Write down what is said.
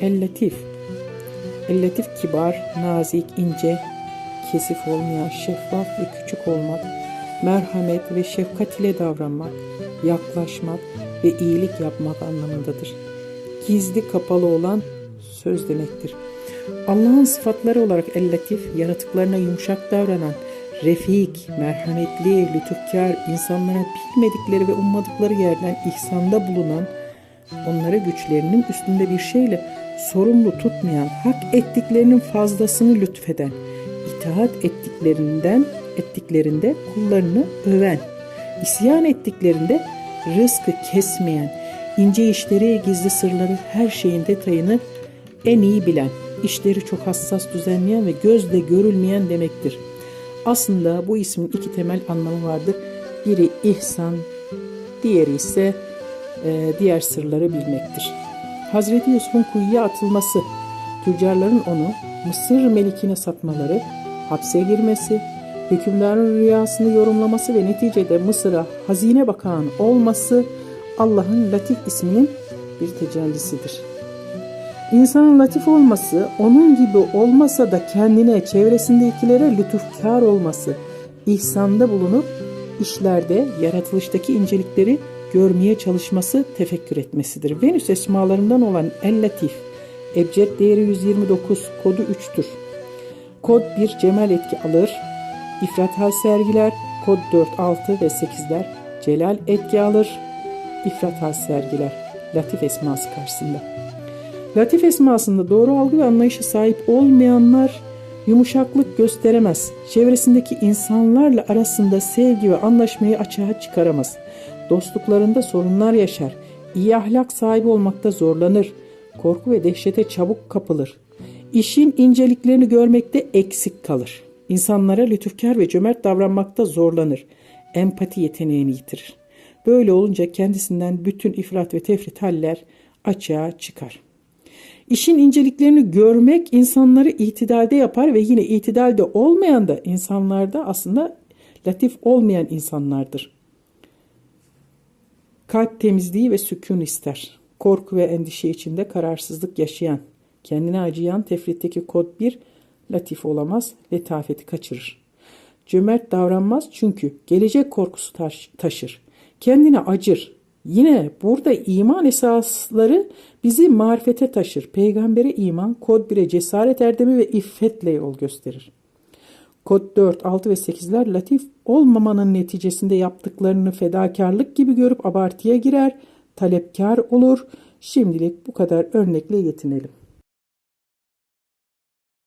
El-Latif. El-Latif kibar, nazik, ince, kesif olmayan, şeffaf ve küçük olmak, merhamet ve şefkat ile davranmak, yaklaşmak ve iyilik yapmak anlamındadır. Gizli kapalı olan söz demektir. Allah'ın sıfatları olarak El-Latif, yaratıklarına yumuşak davranan, refik, merhametli, lütufkar, insanlara bilmedikleri ve ummadıkları yerden ihsanda bulunan, onları güçlerinin üstünde bir şeyle sorumlu tutmayan, hak ettiklerinin fazlasını lütfeden, itaat ettiklerinden ettiklerinde kullarını öven, isyan ettiklerinde rızkı kesmeyen, ince işleri, gizli sırları, her şeyin detayını en iyi bilen, işleri çok hassas düzenleyen ve gözle görülmeyen demektir. Aslında bu ismin iki temel anlamı vardır. Biri ihsan, diğeri ise e, diğer sırları bilmektir. Hazreti Yusuf'un kuyuya atılması, tüccarların onu Mısır melikine satmaları, hapse girmesi, hükümdarın rüyasını yorumlaması ve neticede Mısır'a hazine bakan olması Allah'ın Latif isminin bir tecellisidir. İnsanın latif olması, onun gibi olmasa da kendine, çevresindekilere lütufkar olması, ihsanda bulunup işlerde, yaratılıştaki incelikleri görmeye çalışması, tefekkür etmesidir. Venüs esmalarından olan El-Latif, ebced değeri 129, kodu 3'tür. Kod 1 cemal etki alır, ifrat hal sergiler, kod 4, 6 ve 8'ler celal etki alır, ifrat hal sergiler. Latif esması karşısında. Latif esmasında doğru algı ve anlayışa sahip olmayanlar yumuşaklık gösteremez. Çevresindeki insanlarla arasında sevgi ve anlaşmayı açığa çıkaramaz. Dostluklarında sorunlar yaşar. İyi ahlak sahibi olmakta zorlanır. Korku ve dehşete çabuk kapılır. İşin inceliklerini görmekte eksik kalır. İnsanlara lütufkar ve cömert davranmakta zorlanır. Empati yeteneğini yitirir. Böyle olunca kendisinden bütün ifrat ve tefrit haller açığa çıkar.'' İşin inceliklerini görmek insanları itidalde yapar ve yine itidalde olmayan da insanlarda aslında latif olmayan insanlardır. Kalp temizliği ve sükun ister. Korku ve endişe içinde kararsızlık yaşayan, kendine acıyan tefritteki kod bir latif olamaz, letafeti kaçırır. Cömert davranmaz çünkü gelecek korkusu taşır. Kendine acır, Yine burada iman esasları bizi marifete taşır. Peygambere iman, kod 1'e cesaret erdemi ve iffetle yol gösterir. Kod 4, 6 ve 8'ler latif olmamanın neticesinde yaptıklarını fedakarlık gibi görüp abartıya girer, talepkar olur. Şimdilik bu kadar örnekle yetinelim.